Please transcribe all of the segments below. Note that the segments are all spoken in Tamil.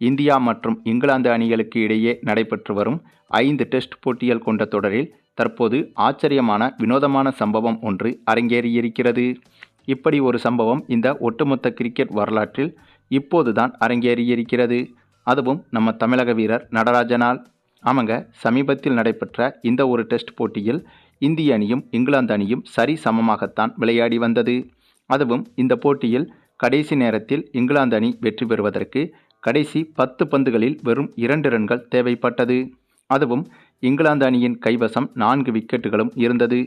இந்தியா மற்றும் இங்கிலாந்து அணிகளுக்கு இடையே நடைபெற்று வரும் ஐந்து டெஸ்ட் போட்டிகள் கொண்ட தொடரில் தற்போது ஆச்சரியமான வினோதமான சம்பவம் ஒன்று அரங்கேறியிருக்கிறது. இப்படி ஒரு சம்பவம் இந்த ஒட்டுமொத்த கிரிக்கெட் வரலாற்றில் இப்போதுதான் அரங்கேறியிருக்கிறது. அதுவும் நம்ம தமிழக வீரர் நடராஜனால். ஆமாங்க சமீபத்தில் நடைபெற்ற இந்த ஒரு டெஸ்ட் போட்டியில் இந்திய அணியும் இங்கிலாந்து அணியும் சரி சமமாகத்தான் விளையாடி வந்தது. அதுவும் இந்த போட்டியில் கடைசி நேரத்தில் இங்கிலாந்து அணி வெற்றி பெறுவதற்கு கடைசி பத்து பந்துகளில் வெறும் இரண்டு ரன்கள் தேவைப்பட்டது. அதுவும் இங்கிலாந்து அணியின் கைவசம் நான்கு விக்கெட்டுகளும் இருந்தது.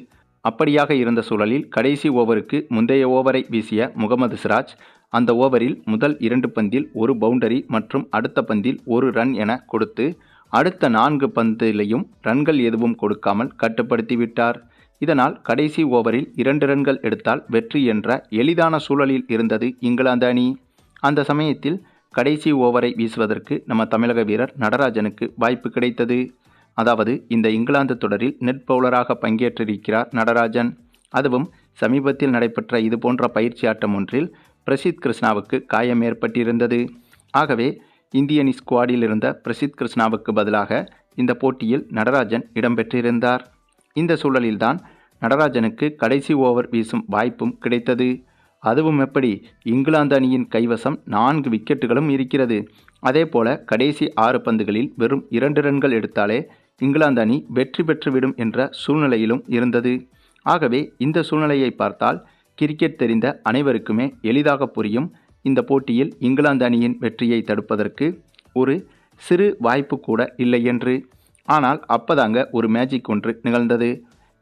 அப்படியாக இருந்த சூழலில் கடைசி ஓவருக்கு முந்தைய ஓவரை வீசிய முகமது சிராஜ் அந்த ஓவரில் முதல் இரண்டு பந்தில் ஒரு பவுண்டரி மற்றும் அடுத்த பந்தில் ஒரு ரன் என கொடுத்து அடுத்த நான்கு பந்திலையும் ரன்கள் எதுவும் கொடுக்காமல் கட்டுப்படுத்திவிட்டார் இதனால் கடைசி ஓவரில் இரண்டு ரன்கள் எடுத்தால் வெற்றி என்ற எளிதான சூழலில் இருந்தது இங்கிலாந்து அணி. அந்த சமயத்தில் கடைசி ஓவரை வீசுவதற்கு நம்ம தமிழக வீரர் நடராஜனுக்கு வாய்ப்பு கிடைத்தது. அதாவது இந்த இங்கிலாந்து தொடரில் நெட் பவுலராக பங்கேற்றிருக்கிறார் நடராஜன். அதுவும் சமீபத்தில் நடைபெற்ற இதுபோன்ற பயிற்சி ஆட்டம் ஒன்றில் பிரசித் கிருஷ்ணாவுக்கு காயம் ஏற்பட்டிருந்தது. ஆகவே இந்தியன் ஸ்குவாடில் இருந்த பிரசித் கிருஷ்ணாவுக்கு பதிலாக இந்த போட்டியில் நடராஜன் இடம்பெற்றிருந்தார். இந்த சூழலில்தான் நடராஜனுக்கு கடைசி ஓவர் வீசும் வாய்ப்பும் கிடைத்தது. அதுவும் எப்படி? இங்கிலாந்து அணியின் கைவசம் நான்கு விக்கெட்டுகளும் இருக்கிறது. அதேபோல கடைசி ஆறு பந்துகளில் வெறும் இரண்டு ரன்கள் எடுத்தாலே இங்கிலாந்து அணி வெற்றி பெற்றுவிடும் என்ற சூழ்நிலையிலும் இருந்தது. ஆகவே இந்த சூழ்நிலையை பார்த்தால் கிரிக்கெட் தெரிந்த அனைவருக்குமே எளிதாக புரியும் இந்த போட்டியில் இங்கிலாந்து அணியின் வெற்றியை தடுப்பதற்கு ஒரு சிறு வாய்ப்பு கூட இல்லை என்று. ஆனால் அப்பதாங்க ஒரு மேஜிக் ஒன்று நிகழ்ந்தது.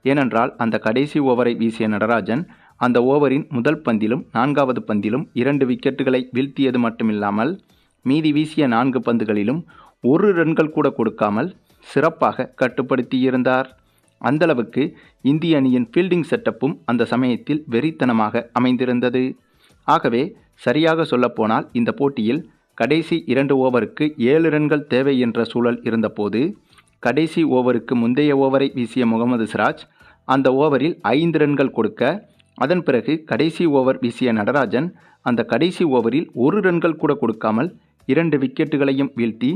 ஏனென்றால் அந்த கடைசி ஓவரை வீசிய நடராஜன் அந்த ஓவரின் முதல் பந்திலும் நான்காவது பந்திலும் இரண்டு விக்கெட்டுகளை வீழ்த்தியது மட்டுமில்லாமல் மீதி வீசிய நான்கு பந்துகளிலும் ஒரு ரன்கள் கூட கொடுக்காமல் சிறப்பாக கட்டுப்படுத்தியிருந்தார். அந்தளவுக்கு இந்திய அணியின் ஃபீல்டிங் செட்டப்பும் அந்த சமயத்தில் வெறித்தனமாக அமைந்திருந்தது. ஆகவே சரியாக சொல்லப்போனால் இந்த போட்டியில் கடைசி இரண்டு ஓவருக்கு ஏழு ரன்கள் தேவை என்ற சூழல் இருந்தபோது கடைசி ஓவருக்கு முந்தைய ஓவரை வீசிய முகமது சிராஜ் அந்த ஓவரில் ஐந்து ரன்கள் கொடுக்க அதன் பிறகு கடைசி ஓவர் வீசிய நடராஜன் அந்த கடைசி ஓவரில் ஒரு ரன்கள் கூட கொடுக்காமல் இரண்டு விக்கெட்டுகளையும் வீழ்த்தி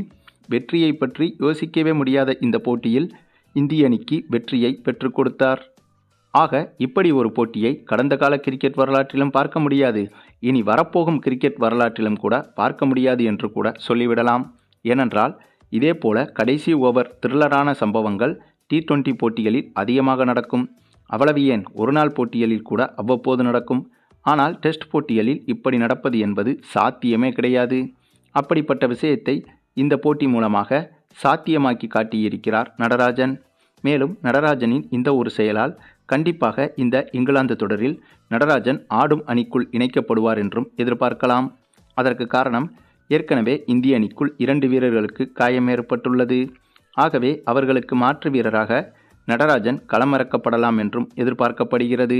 வெற்றியை பற்றி யோசிக்கவே முடியாத இந்த போட்டியில் இந்திய அணிக்கு வெற்றியை பெற்றுக் கொடுத்தார். ஆக இப்படி ஒரு போட்டியை கடந்த கால கிரிக்கெட் வரலாற்றிலும் பார்க்க முடியாது. இனி வரப்போகும் கிரிக்கெட் வரலாற்றிலும் கூட பார்க்க முடியாது என்று கூட சொல்லிவிடலாம். ஏனென்றால் இதேபோல கடைசி ஓவர் த்ரில்லரான சம்பவங்கள் டி ட்வெண்ட்டி போட்டிகளில் அதிகமாக நடக்கும். அவ்வளவு ஏன் ஒரு நாள் போட்டியலில் கூட அவ்வப்போது நடக்கும். ஆனால் டெஸ்ட் போட்டியலில் இப்படி நடப்பது என்பது சாத்தியமே கிடையாது. அப்படிப்பட்ட விஷயத்தை இந்த போட்டி மூலமாக சாத்தியமாக்கி காட்டியிருக்கிறார் நடராஜன். மேலும் நடராஜனின் இந்த ஒரு செயலால் கண்டிப்பாக இந்த இங்கிலாந்து தொடரில் நடராஜன் ஆடும் அணிக்குள் இணைக்கப்படுவார் என்றும் எதிர்பார்க்கலாம். அதற்கு காரணம் ஏற்கனவே இந்திய அணிக்குள் இரண்டு வீரர்களுக்கு காயம் ஏற்பட்டுள்ளது ஆகவே அவர்களுக்கு மாற்று வீரராக நடராஜன் களமிறக்கப்படலாம் என்றும் எதிர்பார்க்கப்படுகிறது.